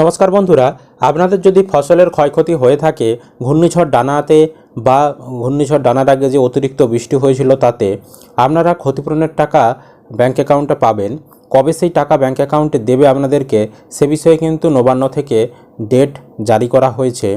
নমস্কার বন্ধুরা, আপনাদের যদি ফসলের ক্ষয়ক্ষতি হয়ে থাকে, ঘূর্ণিঝড় ডানাতে বা ঘূর্ণিঝড় ডানার আগে যে অতিরিক্ত বৃষ্টি হয়েছিল তাতে, আপনারা ক্ষতিপূরণের টাকা ব্যাঙ্ক অ্যাকাউন্টে পাবেন। কবে সেই টাকা ব্যাঙ্ক অ্যাকাউন্টে দেবে আপনাদেরকে, সে বিষয়ে কিন্তু নবান্ন থেকে ডেট জারি করা হয়েছে।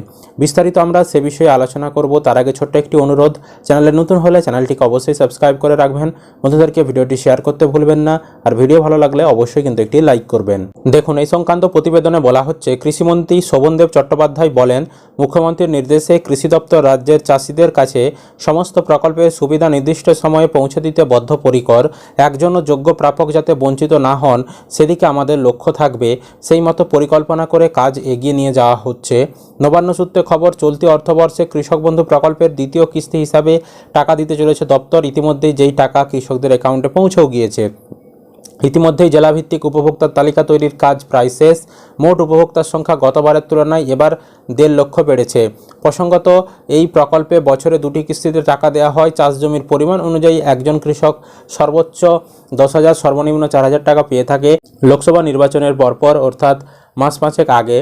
বিস্তারিত আমরা সে বিষয়ে আলোচনা করব। তার আগে ছোট্ট একটি অনুরোধ, চ্যানেলে নতুন হলে চ্যানেলটিকে অবশ্যই সাবস্ক্রাইব করে রাখবেন। বন্ধুদেরকে ভিডিওটি শেয়ার করতে ভুলবেন না, আর ভিডিও ভালো লাগলে অবশ্যই কিন্তু একটি লাইক করবেন। দেখুন, এই সংক্রান্ত প্রতিবেদনে বলা হচ্ছে, কৃষিমন্ত্রী শোভনদেব চট্টোপাধ্যায় বলেন, মুখ্যমন্ত্রীর নির্দেশে কৃষি দপ্তর রাজ্যের চাষিদের কাছে সমস্ত প্রকল্পের সুবিধা নির্দিষ্ট সময়ে পৌঁছে দিতে বদ্ধপরিকর। একজনও যোগ্য প্রাপক যাতে বঞ্চিত না হন, সেদিকে আমাদের লক্ষ্য থাকবে। সেই মতো পরিকল্পনা করে কাজ এগিয়ে নিয়ে যাওয়া হচ্ছে। নবান্ন সূত্রে খবর, চলতি অর্থবর্ষে কৃষক বন্ধু প্রকল্পের দ্বিতীয় কিস্তি হিসাবে টাকা দিতে চলেছে দপ্তর। ইতিমধ্যেই যেই টাকা কৃষকদের অ্যাকাউন্টে পৌঁছেও গিয়েছে। ইতিমধ্যেই জেলাভিত্তিক উপভোক্তার তালিকা তৈরির কাজ প্রায় শেষ। মোট উপভোক্তার সংখ্যা গতবারের তুলনায় এবার দেড় লক্ষ বেড়েছে। প্রসঙ্গত, এই প্রকল্পে বছরে দুটি কিস্তিতে টাকা দেওয়া হয়। চাষ জমির পরিমাণ অনুযায়ী একজন কৃষক সর্বোচ্চ দশ হাজার, সর্বনিম্ন চার হাজার টাকা পেয়ে থাকে লোকসভা নির্বাচনের পরপর, অর্থাৎ মাস পাঁচেক আগে।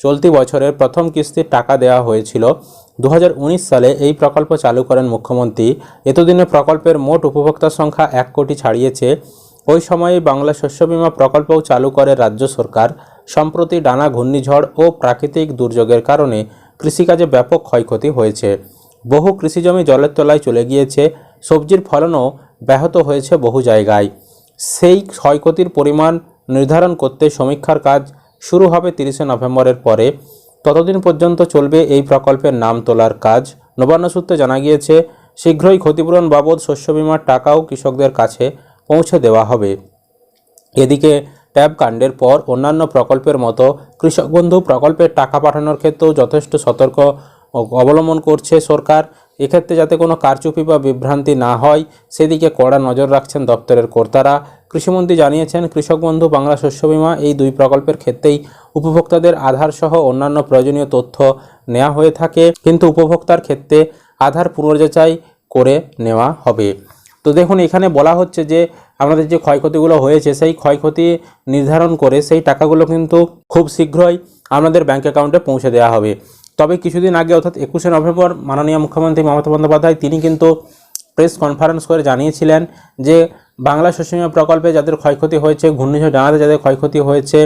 চলতি বছরের প্রথম কিস্তির টাকা দেওয়া হয়েছিল। দু হাজার উনিশ সালে এই প্রকল্প চালু করেন মুখ্যমন্ত্রী। এতদিনে প্রকল্পের মোট উপভোক্তার সংখ্যা এক কোটি ছাড়িয়েছে। ওই সময়ে বাংলা শস্য বীমা প্রকল্পও চালু করে রাজ্য সরকার। সম্প্রতি ডানা ঘূর্ণিঝড় ও প্রাকৃতিক দুর্যোগের কারণে কৃষিকাজে ব্যাপক ক্ষয়ক্ষতি হয়েছে। বহু কৃষিজমি জলের তলায় চলে গিয়েছে। সবজির ফলনও ব্যাহত হয়েছে বহু জায়গায়। সেই ক্ষয়ক্ষতির পরিমাণ নির্ধারণ করতে সমীক্ষার কাজ শুরু হবে তিরিশে নভেম্বরের পরে। ততদিন পর্যন্ত চলবে এই প্রকল্পের নাম তোলার কাজ। নবান্ন সূত্রে জানা গিয়েছে, শীঘ্রই ক্ষতিপূরণ বাবদ শস্য বিমার টাকাও কৃষকদের কাছে পৌঁছে দেওয়া হবে। এদিকে ট্যাব কাণ্ডের পর অন্যান্য প্রকল্পের মতো কৃষক বন্ধু প্রকল্পের টাকা পাঠানোর ক্ষেত্রেও যথেষ্ট সতর্ক অবলম্বন করছে সরকার। এক্ষেত্রে যাতে কোনো কারচুপি বা বিভ্রান্তি না হয়, সেদিকে কড়া নজর রাখছেন দপ্তরের কর্তারা। কৃষিমন্ত্রী জানিয়েছেন, কৃষক বন্ধু বাংলা শস্য বীমা এই দুই প্রকল্পের ক্ষেত্রেই উপভোক্তাদের আধার সহ অন্যান্য প্রয়োজনীয় তথ্য নেওয়া হয়ে থাকে। কিন্তু উপভোক্তার ক্ষেত্রে আধার পুনর্যাচাই করে নেওয়া হবে। তো দেখুন, এখানে বলা হচ্ছে যে, আমাদের যে ক্ষয়ক্ষতিগুলো হয়েছে, সেই ক্ষয়ক্ষতি নির্ধারণ করে সেই টাকাগুলো কিন্তু খুব শীঘ্রই আমাদের ব্যাঙ্ক অ্যাকাউন্টে পৌঁছে দেওয়া হবে। তবে কিছুদিন আগে, অর্থাৎ একুশে নভেম্বর, মাননীয় মুখ্যমন্ত্রী মমতা বন্দ্যোপাধ্যায় তিনি কিন্তু প্রেস কনফারেন্স করে জানিয়েছিলেন যে বাংলা শস্যবীমা প্রকল্পে যাদের ক্ষয়ক্ষতি হয়েছে, ঘূর্ণিঝড় জানাতে যাদের ক্ষয়ক্ষতি হয়েছে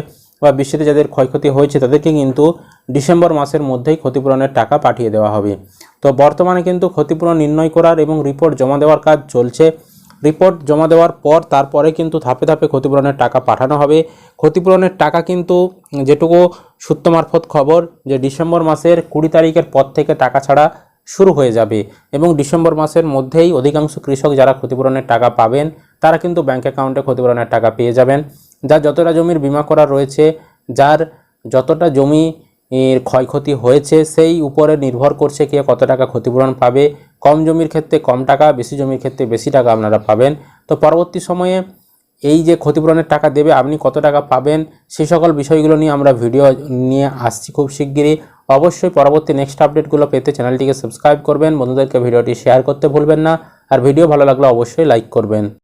বা বৃষ্টিতে যাদের ক্ষয়ক্ষতি হয়েছে, তাদেরকে কিন্তু ডিসেম্বর মাসের মধ্যেই ক্ষতিপূরণের টাকা পাঠিয়ে দেওয়া হবে। তো বর্তমানে কিন্তু ক্ষতিপূরণ নির্ণয় করার এবং রিপোর্ট জমা দেওয়ার কাজ চলছে। রিপোর্ট জমা দেওয়ার পর তারপরে কিন্তু ধাপে ধাপে ক্ষতিপূরণের টাকা পাঠানো হবে। ক্ষতিপূরণের টাকা কিন্তু যেটুকু সূত্র মারফত খবর যে ডিসেম্বর মাসের কুড়ি তারিখের পর থেকে টাকা ছাড়া শুরু হয়ে যাবে এবং ডিসেম্বর মাসের মধ্যেই অধিকাংশ কৃষক যারা ক্ষতিপূরণের টাকা পাবেন, তারা কিন্তু ব্যাঙ্ক অ্যাকাউন্টে ক্ষতিপূরণের টাকা পেয়ে যাবেন। যার যতটা জমির বিমা করা রয়েছে, যার যতটা জমি ক্ষয়ক্ষতি হয়েছে, সেই উপরে নির্ভর করছে কে কত টাকা ক্ষতিপূরণ পাবে। কম জমির ক্ষেত্রে কম টাকা, বেশি জমির ক্ষেত্রে বেশি টাকা আপনারা পাবেন। তো পরবর্তী সময়ে এই যে ক্ষতিপূরণের টাকা দেবে, আপনি কত টাকা পাবেন, সে সকল বিষয়গুলো নিয়ে আমরা ভিডিও নিয়ে আসছি খুব শিগগিরই। অবশ্যই পরবর্তী নেক্সট আপডেটগুলো পেতে চ্যানেলটিকে সাবস্ক্রাইব করবেন, বন্ধুদেরকে ভিডিওটি শেয়ার করতে ভুলবেন না। আর ভিডিও ভালো লাগলে অবশ্যই লাইক করবেন।